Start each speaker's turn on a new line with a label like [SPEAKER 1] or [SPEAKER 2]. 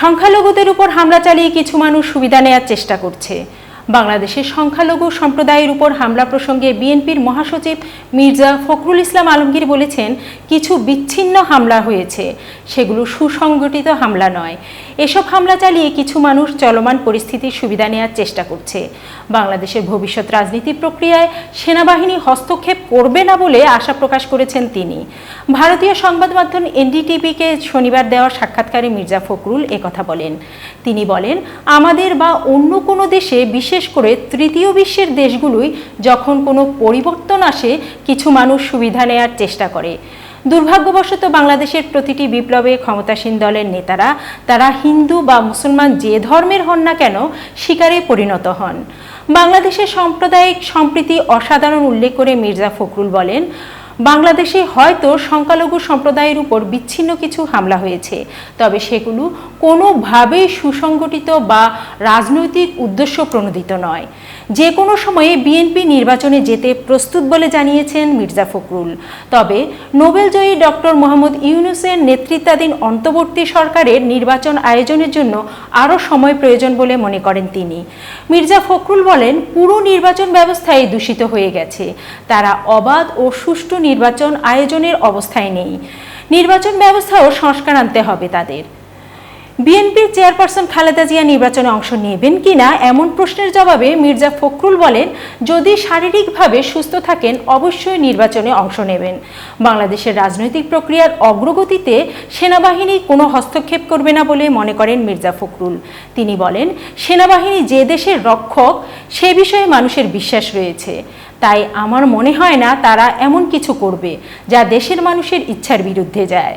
[SPEAKER 1] সংখ্যালঘুদের উপর হামলা চালিয়ে কিছু মানুষ সুবিধা নেওয়ার চেষ্টা করছে। বাংলাদেশের সংখ্যালঘু সম্প্রদায়ের উপর হামলা প্রসঙ্গে বিএনপির মহাসচিব মির্জা ফখরুল ইসলাম আলমগীর বলেছেন, কিছু বিচ্ছিন্ন হামলা হয়েছে। সেগুলো সুসংগঠিত হামলা নয়। এসব হামলা চালিয়ে কিছু মানুষ চলমান পরিস্থিতির সুবিধা নেয়ার চেষ্টা করছে। বাংলাদেশের ভবিষ্যৎ রাজনীতি প্রক্রিয়ায় সেনাবাহিনী হস্তক্ষেপ করবে না বলে আশা প্রকাশ করেছেন তিনি। ভারতীয় সংবাদ মাধ্যম এনডিটিভিকে শনিবার দেওয়া সাক্ষাৎকারে মির্জা ফখরুল একথা বলেন। তিনি বলেন, আমাদের বা অন্য কোনো দেশে বিশেষ করে তৃতীয় বিশ্বের দেশগুলোই যখন কোনো পরিবর্তন আসে, কিছু মানুষ সুবিধা নেয়ার চেষ্টা করে। দুর্ভাগ্যবশত বাংলাদেশের প্রতিটি বিপ্লবে ক্ষমতাসীন দলের নেতারা, তারা হিন্দু বা মুসলমান যে ধর্মের হন না কেন, শিকারে পরিণত হন। বাংলাদেশের সাম্প্রদায়িক সম্প্রীতি অসাধারণ উল্লেখ করে মির্জা ফখরুল বলেন বাংলাদেশে হয়তো সংখ্যালঘু সম্প্রদায়ের উপর বিচ্ছিন্ন কিছু হামলা হয়েছে। তবে সেগুলো কোনোভাবেই সুসংগঠিত বা রাজনৈতিক উদ্দেশ্য প্রণোদিত নয়। যে কোনো সময়ে বিএনপি নির্বাচনে যেতে প্রস্তুত বলে জানিয়েছেন মির্জা ফখরুল। তবে নোবেলজয়ী ডক্টর মোহাম্মদ ইউনুসের নেতৃত্বাধীন অন্তর্বর্তী সরকারের নির্বাচন আয়োজনের জন্য আরও সময় প্রয়োজন বলে মনে করেন তিনি। মির্জা ফখরুল বলেন, পুরো নির্বাচন ব্যবস্থায় দূষিত হয়ে গেছে। তারা অবাধ ও সুষ্ঠু নির্বাচন আয়োজনের অবস্থায় নেই। নির্বাচন ব্যবস্থাও সংস্কার আনতে হবে তাদের। বিএনপির চেয়ারপারসন খালেদা জিয়া নির্বাচনে অংশ নেবেন কিনা এমন প্রশ্নের জবাবে মির্জা ফখরুল বলেন, যদি শারীরিকভাবে সুস্থ থাকেন, অবশ্যই নির্বাচনে অংশ নেবেন। বাংলাদেশের রাজনৈতিক প্রক্রিয়ার অগ্রগতিতে সেনাবাহিনী কোনো হস্তক্ষেপ করবে না বলে মনে করেন মির্জা ফখরুল। তিনি বলেন, সেনাবাহিনী যে দেশের রক্ষক, সে বিষয়ে মানুষের বিশ্বাস রয়েছে। তাই আমার মনে হয় না তারা এমন কিছু করবে যা দেশের মানুষের ইচ্ছার বিরুদ্ধে যায়।